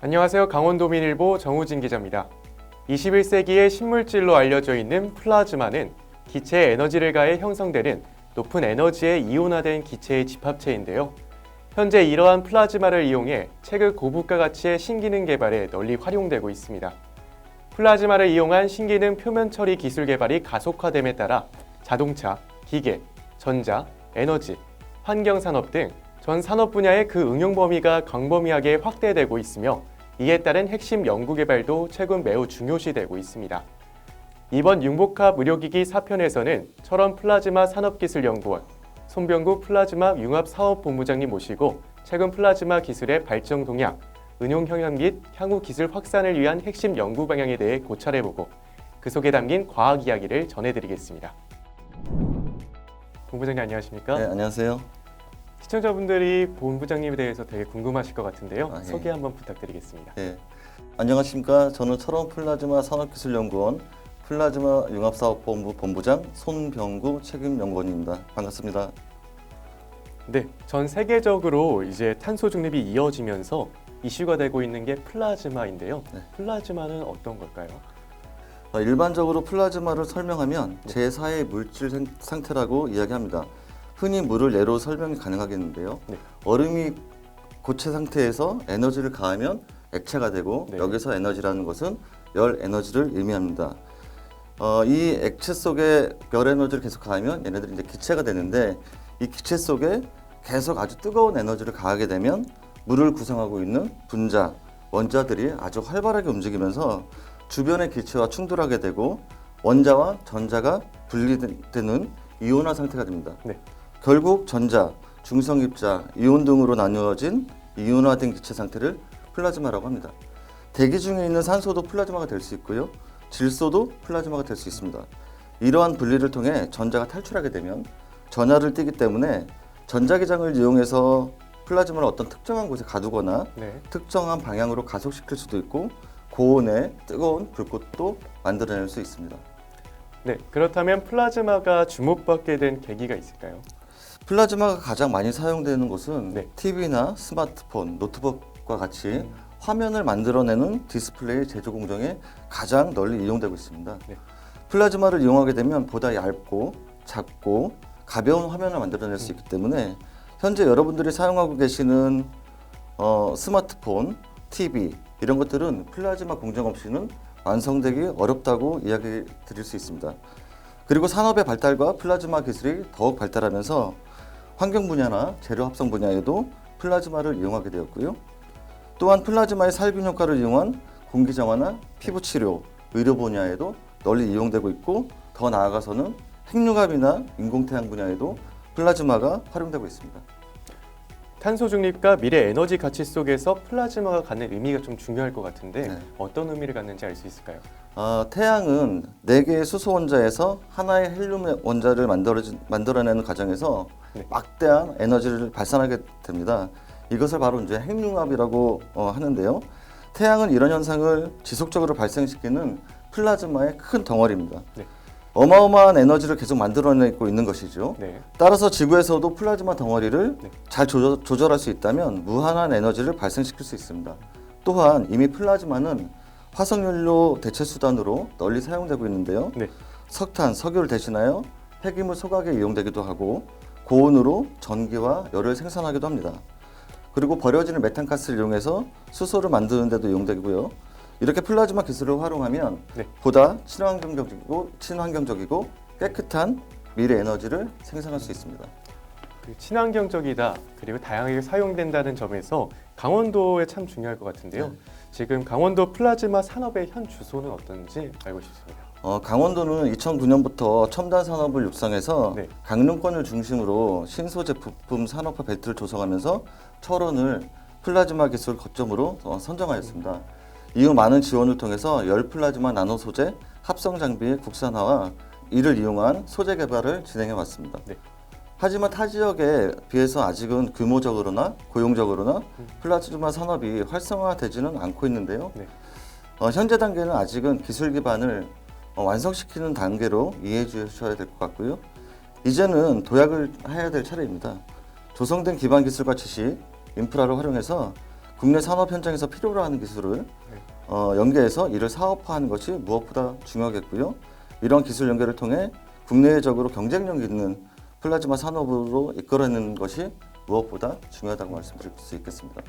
안녕하세요. 강원도민일보 정우진 기자입니다. 21세기의 신물질로 알려져 있는 플라즈마는 기체에 에너지를 가해 형성되는 높은 에너지에 이온화된 기체의 집합체인데요. 현재 이러한 플라즈마를 이용해 최근 고부가 가치의 신기능 개발에 널리 활용되고 있습니다. 플라즈마를 이용한 신기능 표면 처리 기술 개발이 가속화됨에 따라 자동차, 기계, 전자, 에너지, 환경 산업 등 전 산업 분야의 그 응용 범위가 광범위하게 확대되고 있으며 이에 따른 핵심 연구 개발도 최근 매우 중요시되고 있습니다. 이번 융복합 의료기기 4편에서는 철원 플라즈마 산업기술연구원, 손병구 플라즈마 융합사업본부장님 모시고 최근 플라즈마 기술의 발전 동향, 응용 형향 및 향후 기술 확산을 위한 핵심 연구 방향에 대해 고찰해보고 그 속에 담긴 과학 이야기를 전해드리겠습니다. 본부장님 안녕하십니까? 네, 안녕하세요. 시청자분들이 본부장님에 대해서 되게 궁금하실 것 같은데요. 아, 예. 소개 한번 부탁드리겠습니다. 네. 안녕하십니까. 저는 철원 플라즈마 산업기술연구원 플라즈마 융합사업본부 본부장 손병구 책임연구원입니다. 반갑습니다. 네, 전 세계적으로 이제 탄소 중립이 이어지면서 이슈가 되고 있는 게 플라즈마인데요. 네. 플라즈마는 어떤 걸까요? 어, 일반적으로 플라즈마를 설명하면 제4의 물질 생- 상태라고 이야기합니다. 흔히 물을 예로 설명이 가능하겠는데요. 네. 얼음이 고체 상태에서 에너지를 가하면 액체가 되고 네. 여기서 에너지라는 것은 열 에너지를 의미합니다. 어, 이 액체 속에 열 에너지를 계속 가하면 얘네들이 이제 기체가 되는데 이 기체 속에 계속 아주 뜨거운 에너지를 가하게 되면 물을 구성하고 있는 분자, 원자들이 아주 활발하게 움직이면서 주변의 기체와 충돌하게 되고 원자와 전자가 분리되는 이온화 상태가 됩니다. 네. 결국 전자, 중성입자, 이온 등으로 나누어진 이온화된 기체 상태를 플라즈마라고 합니다. 대기 중에 있는 산소도 플라즈마가 될 수 있고요. 질소도 플라즈마가 될 수 있습니다. 이러한 분리를 통해 전자가 탈출하게 되면 전하를 띠기 때문에 전자기장을 이용해서 플라즈마를 어떤 특정한 곳에 가두거나 네. 특정한 방향으로 가속시킬 수도 있고 고온의 뜨거운 불꽃도 만들어낼 수 있습니다. 네, 그렇다면 플라즈마가 주목받게 된 계기가 있을까요? 플라즈마가 가장 많이 사용되는 곳은 네. TV나 스마트폰, 노트북과 같이 음. 화면을 만들어내는 디스플레이 제조 공정에 가장 널리 이용되고 있습니다. 네. 플라즈마를 이용하게 되면 보다 얇고 작고 가벼운 화면을 만들어낼 수 있기 때문에 현재 여러분들이 사용하고 계시는 어, 스마트폰, TV 이런 것들은 플라즈마 공정 없이는 완성되기 어렵다고 이야기 드릴 수 있습니다. 그리고 산업의 발달과 플라즈마 기술이 더욱 발달하면서 환경 분야나 재료 합성 분야에도 플라즈마를 이용하게 되었고요. 또한 플라즈마의 살균 효과를 이용한 공기 정화나 피부 치료, 의료 분야에도 널리 이용되고 있고 더 나아가서는 핵융합이나 인공태양 분야에도 플라즈마가 활용되고 있습니다. 탄소 중립과 미래 에너지 가치 속에서 플라즈마가 갖는 의미가 좀 중요할 것 같은데 네. 어떤 의미를 갖는지 알 수 있을까요? 어, 태양은 네 개의 수소 원자에서 하나의 헬륨 원자를 만들어 만들어내는 과정에서 네. 막대한 에너지를 발산하게 됩니다. 이것을 바로 이제 핵융합이라고 어, 하는데요. 태양은 이런 현상을 지속적으로 발생시키는 플라즈마의 큰 덩어리입니다. 네. 어마어마한 에너지를 계속 만들어내고 있는 것이죠. 네. 따라서 지구에서도 플라즈마 덩어리를 네. 잘 조절, 조절할 수 있다면 무한한 에너지를 발생시킬 수 있습니다. 또한 이미 플라즈마는 화석연료 대체 수단으로 널리 사용되고 있는데요. 네. 석탄, 석유를 대신하여 폐기물 소각에 이용되기도 하고 고온으로 전기와 열을 생산하기도 합니다. 그리고 버려지는 메탄가스를 이용해서 수소를 만드는 데도 이용되고요. 이렇게 플라즈마 기술을 활용하면 네. 보다 친환경적이고 친환경적이고 깨끗한 미래 에너지를 생산할 수 있습니다. 그 친환경적이다 그리고 다양하게 사용된다는 점에서 강원도에 참 중요할 것 같은데요. 네. 지금 강원도 플라즈마 산업의 현 주소는 어떤지 알고 싶습니다. 어, 강원도는 2009년부터 첨단 산업을 육성해서 네. 강릉권을 중심으로 신소재 부품 산업화 벨트를 조성하면서 철원을 플라즈마 기술 거점으로 어, 선정하였습니다. 이후 많은 지원을 통해서 열 플라즈마 나노 소재 합성 장비의 국산화와 이를 이용한 소재 개발을 진행해 왔습니다. 네. 하지만 타 지역에 비해서 아직은 규모적으로나 고용적으로나 플라즈마 산업이 활성화되지는 않고 있는데요. 네. 어, 현재 단계는 아직은 기술 기반을 어, 완성시키는 단계로 이해해 주셔야 될 것 같고요. 이제는 도약을 해야 될 차례입니다. 조성된 기반 기술과 지식, 인프라를 활용해서 국내 산업 현장에서 필요로 하는 기술을 어, 연계해서 이를 사업화하는 것이 무엇보다 중요하겠고요. 이런 기술 연계를 통해 국내적으로 경쟁력 있는 플라즈마 산업으로 이끌어내는 것이 무엇보다 중요하다고 말씀드릴 수 있겠습니다.